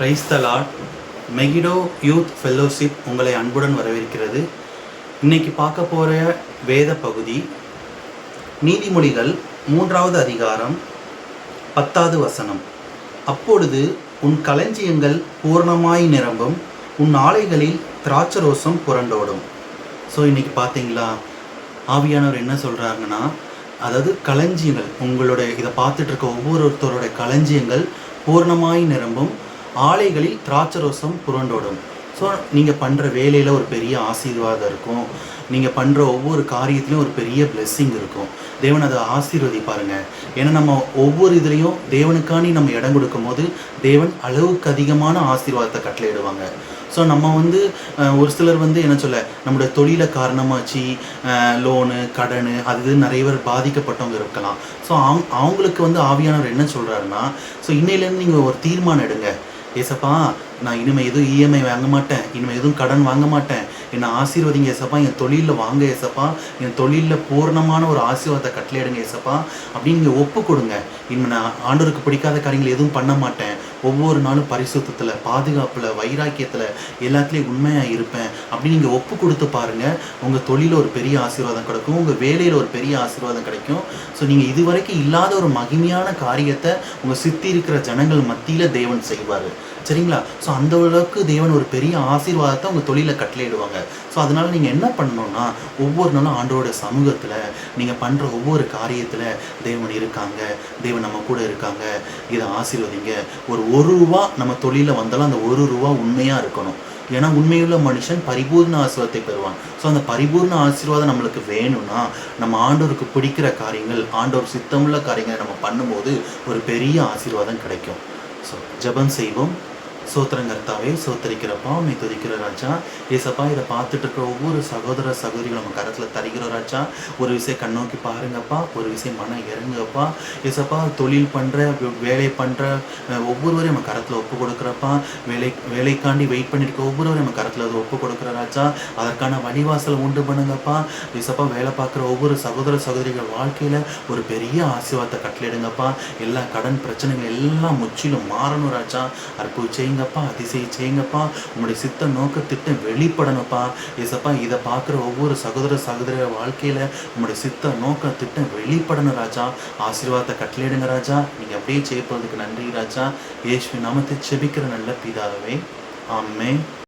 Praise the Megiddo youth fellowship உங்களை அன்புடன் வரவேற்கிறது. இன்னைக்கு பார்க்க போகிற வேத பகுதி நீதிமொழிகள் மூன்றாவது அதிகாரம் பத்தாவது வசனம். அப்பொழுது உன் களஞ்சியங்கள் பூர்ணமாய் நிரம்பும் உன் ஆலைகளில் திராட்சரோசம் புரண்டோடும். ஸோ இன்னைக்கு பார்த்தீங்களா? ஆவியானவர் என்ன சொல்கிறாங்கன்னா அதாவது களஞ்சியங்கள் உங்களுடைய இதை பார்த்துட்டு இருக்க ஒவ்வொருத்தருடைய களஞ்சியங்கள் பூர்ணமாய் நிரம்பும் ஆலைகளில் திராட்சரோசம் புரண்டோடும். ஸோ நீங்கள் பண்ணுற வேலையில் ஒரு பெரிய ஆசீர்வாதம் இருக்கும். நீங்கள் பண்ணுற ஒவ்வொரு காரியத்துலேயும் ஒரு பெரிய பிளெஸ்ஸிங் இருக்கும். தேவன் அதை ஆசீர்வதிப்பாருங்க. ஏன்னா நம்ம ஒவ்வொரு இதுலேயும் தேவனுக்காண்டி நம்ம இடம் கொடுக்கும் போது தேவன் அளவுக்கு அதிகமான ஆசீர்வாதத்தை கட்டளையிடுவாங்க. ஸோ நம்ம வந்து ஒரு சிலர் வந்து என்ன சொல்ல நம்மளோட தொழிலை காரணமாச்சு லோனு கடன் அது இது நிறைய பேர் பாதிக்கப்பட்டவங்க இருக்கலாம். ஸோ அவங்க அவங்களுக்கு வந்து ஆவியானவர் என்ன சொல்கிறாருன்னா ஸோ இன்னையிலேருந்து நீங்கள் ஒரு தீர்மானம் எடுங்க. ஏசப்பா நான் இனிமேல் எதுவும் இஎம்ஐ வாங்க மாட்டேன். இனிமேல் எதுவும் கடன் வாங்க மாட்டேன். என்னை ஆசீர்வதிங்க ஏசப்பா. என் தொழிலில் வாங்க ஏசப்பா. என் தொழிலில் பூர்ணமான ஒரு ஆசீர்வாதத்தை கட்டளையிடுங்க ஏசப்பா. அப்படின்னு நீங்கள் ஒப்பு கொடுங்க. இனிமேல் நான் ஆண்டவருக்கு பிடிக்காத காரியங்கள் எதுவும் பண்ண மாட்டேன். ஒவ்வொரு நாளும் பரிசுத்தத்தில் பாதுகாப்பில் வைராக்கியத்தில் எல்லாத்துலேயும் உண்மையாக இருப்பேன் அப்படின்னு நீங்கள் ஒப்பு கொடுத்து பாருங்கள் உங்கள் தொழிலில் ஒரு பெரிய ஆசீர்வாதம் கிடைக்கும். உங்கள் வேலையில் ஒரு பெரிய ஆசீர்வாதம் கிடைக்கும். ஸோ நீங்கள் இதுவரைக்கும் இல்லாத ஒரு மகிமையான காரியத்தை உங்கள் சுற்றி இருக்கிற ஜனங்கள் மத்தியில் தேவன் செய்வார். சரிங்களா? ஸோ அந்த அளவுக்கு தேவன் ஒரு பெரிய ஆசீர்வாதத்தை உங்கள் தொழிலை கட்டளையிடுவாங்க. ஸோ அதனால் நீங்கள் என்ன பண்ணணும்னா ஒவ்வொரு நாளும் ஆண்டோட சமூகத்தில் நீங்கள் பண்ணுற ஒவ்வொரு காரியத்தில் தேவன் இருக்காங்க. தேவன் நம்ம கூட இருக்காங்க. இதை ஆசீர்வதிங்க. ஒரு ஒரு ரூபா நம்ம தொழிலில் வந்தாலும் அந்த ஒரு ரூபா உண்மையாக இருக்கணும். ஏன்னா உண்மையுள்ள மனுஷன் பரிபூர்ண ஆசீர்வாதத்தை பெறுவான். ஸோ அந்த பரிபூர்ண ஆசீர்வாதம் நம்மளுக்கு வேணும்னா நம்ம ஆண்டோருக்கு பிடிக்கிற காரியங்கள் ஆண்டோர் சித்தமுள்ள காரியங்களை நம்ம பண்ணும்போது ஒரு பெரிய ஆசீர்வாதம் கிடைக்கும். ஸோ ஜெபம் செய்வோம். சோத்திரங்கர்த்தாவே சோத்தரிக்கிறப்பா உன்னை துதிக்கிற ராஜா. ஏசப்பா இதை பார்த்துட்டு இருக்கிற ஒவ்வொரு சகோதர சகோதரிகள் நம்ம கரத்தில் தருகிற ராஜா. ஒரு விஷயம் கண்ணோக்கி பாருங்கப்பா ஒரு விஷயம் மனம் இறங்குங்கப்பா. ஏசப்பா தொழில் பண்ணுற வேலை பண்ணுற ஒவ்வொருவரையும் நம்ம கரத்தில் ஒப்பு கொடுக்குறப்பா. வேலை வேலைக்காண்டி வெயிட் பண்ணியிருக்க ஒவ்வொருவரையும் நம்ம கரத்தில் அது ஒப்பு கொடுக்குற ராஜா. அதற்கான வழிவாசல் உண்டு பண்ணுங்கப்பா. ஏசப்பா வேலை பார்க்குற ஒவ்வொரு சகோதர சகோதரிகள் வாழ்க்கையில் ஒரு பெரிய ஆசீர்வாதத்தை கட்டளிடுங்கப்பா எல்லா கடன் பிரச்சனைகள் எல்லாம் முற்றிலும் மாறணும் ராஜா. அற்புத செய்யுங்கப்பா அதிசயம் செய்யுங்கப்பா உங்களுடைய சித்த நோக்க திட்டம் வெளிப்படணும்ப்பா? ஏசப்பா இதை பார்க்குற ஒவ்வொரு சகோதர சகோதர வாழ்க்கையில் உங்களுடைய சித்த நோக்க திட்டம் வெளிப்படணும் ராஜா. ஆசீர்வாதத்தை கட்டளையிடுங்க ராஜா. நீங்கள் அப்படியே செய்ய போகிறதுக்கு நன்றி ராஜா. ஏசு நாமத்தை செபிக்கிற நல்ல பிதாவே. ஆமே